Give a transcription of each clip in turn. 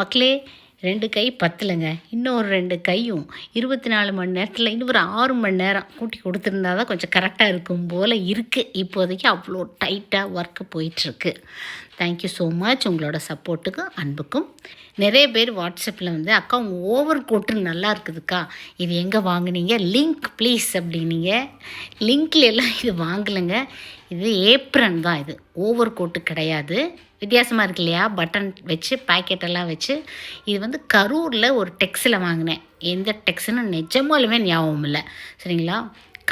மக்களே ரெண்டு கை பத்தலைங்க. இன்னும் ஒரு ரெண்டு கையும் இருபத்தி நாலு மணி நேரத்தில் இன்னும் ஒரு ஆறு மணி நேரம் கூட்டி கொடுத்துருந்தா தான் கொஞ்சம் கரெக்டாக இருக்கும் போல் இருக்குது இப்போதைக்கு அவ்வளோ டைட்டாக ஒர்க்கு போயிட்டுருக்கு. தேங்க்யூ ஸோ மச் உங்களோட சப்போர்ட்டுக்கும் அன்புக்கும். நிறைய பேர் வாட்ஸ்அப்பில் வந்து அக்கா உங்கள் ஓவர் கோட்டு நல்லா இருக்குதுக்கா. இது எங்கே வாங்குனீங்க? லிங்க் ப்ளீஸ் அப்படின்னீங்க. லிங்க்ல எல்லாம் இது வாங்கலைங்க. இது ஏப்ரன் தான் இது. ஓவர் கோட்டு கிடையாது. வித்தியாசமாக இருக்கு இல்லையா? பட்டன் வச்சு பாக்கெட்டெல்லாம் வச்சு. இது வந்து கரூரில் ஒரு டெக்ஸில் வாங்கினேன். எந்த டெக்ஸ்னு நிஜமாலுமே ஞாபகம் இல்லை. சரிங்களா?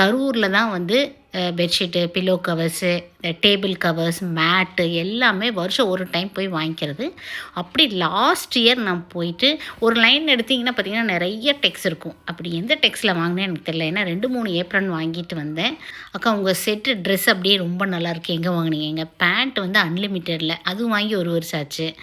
கரூரில் தான் வந்து bedsheet pillow covers table covers mat எல்லாமே வருஷம் ஒரு டைம் போய் வாங்கிக்கிறது. அப்படி லாஸ்ட் இயர் நான் போயிட்டு ஒரு லைன் எடுத்திங்கன்னா பார்த்தீங்கன்னா நிறைய டெக்ஸ் இருக்கும். அப்படி எந்த டெக்ஸில் வாங்கினேன் எனக்கு தெரியல. ஏன்னா ரெண்டு மூணு ஏப்ரன் வாங்கிட்டு வந்தேன். அக்கா உங்கள் செட்டு ட்ரெஸ் அப்படியே ரொம்ப நல்லாயிருக்கு எங்கே வாங்கினீங்க? எங்கள் பேண்ட் வந்து அன்லிமிட்டடில் அதுவும் வாங்கி ஒரு வருஷம் ஆச்சு.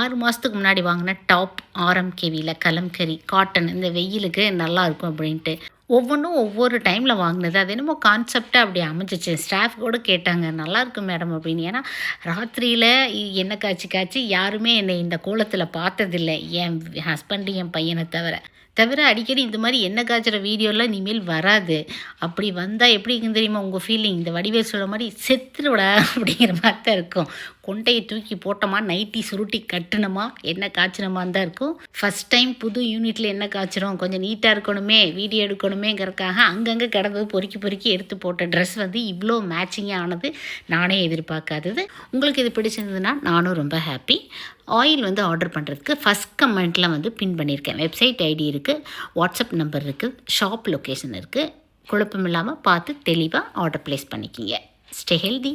ஆறு மாதத்துக்கு முன்னாடி வாங்கின டாப் ஆர்எம்கேவியில் கலம்கரி காட்டன் இந்த வெயிலுக்கு நல்லாயிருக்கும் அப்படின்ட்டு. ஒவ்வொன்றும் ஒவ்வொரு டைமில் வாங்கினது. அது என்னமோ கான்செப்டாக அப்படி அமைஞ்சிச்சு. ஸ்டாஃப் கூட கேட்டாங்க நல்லாயிருக்கும் மேடம் அப்படின்னு. ஏன்னா ராத்திரியில் என்ன காய்ச்சி காய்ச்சி யாருமே என்னை இந்த கோலத்தில் பார்த்ததில்லை. என் ஹஸ்பண்டு என் பையனை தவிர. தவிர அடிக்கடி இந்த மாதிரி என்ன காய்ச்சுற வீடியோலாம் இனிமேல் வராது. அப்படி வந்தால் எப்படி இருக்குன்னு தெரியுமா உங்கள் ஃபீலிங் இந்த வடிவேல் சொல்கிற மாதிரி செத்துருவிடா அப்படிங்கிற மாதிரி தான் இருக்கும். கொண்டையை தூக்கி போட்டோமா நைட்டி சுருட்டி கட்டுனமா என்ன காய்ச்சினமா தான் இருக்கும். ஃபஸ்ட் டைம் புது யூனிட்டில் என்ன காய்ச்சிரும் கொஞ்சம் நீட்டாக இருக்கணுமே வீடியோ எடுக்கணுமேங்கிறதுக்காக அங்கங்கே கிடந்தது பொறுக்கி பொறுக்கி எடுத்து போட்ட ட்ரெஸ் வந்து இவ்வளோ மேட்சிங்காக ஆனது நானே எதிர்பார்க்காதது. உங்களுக்கு இது பிடிச்சிருந்ததுன்னா நானும் ரொம்ப ஹாப்பி ஆயில் வந்து ஆர்டர் பண்ணுறதுக்கு ஃபஸ்ட் கமெண்ட்டில் வந்து பின் பண்ணியிருக்கேன். வெப்சைட் ஐடி இருக்குது இருக்குது வாட்ஸ்அப் நம்பர் இருக்குது ஷாப் லொக்கேஷன் இருக்குது குழப்பம் இல்லாமல் பார்த்து தெளிவாக ஆர்டர் ப்ளேஸ் பண்ணிக்கிங்க. Stay healthy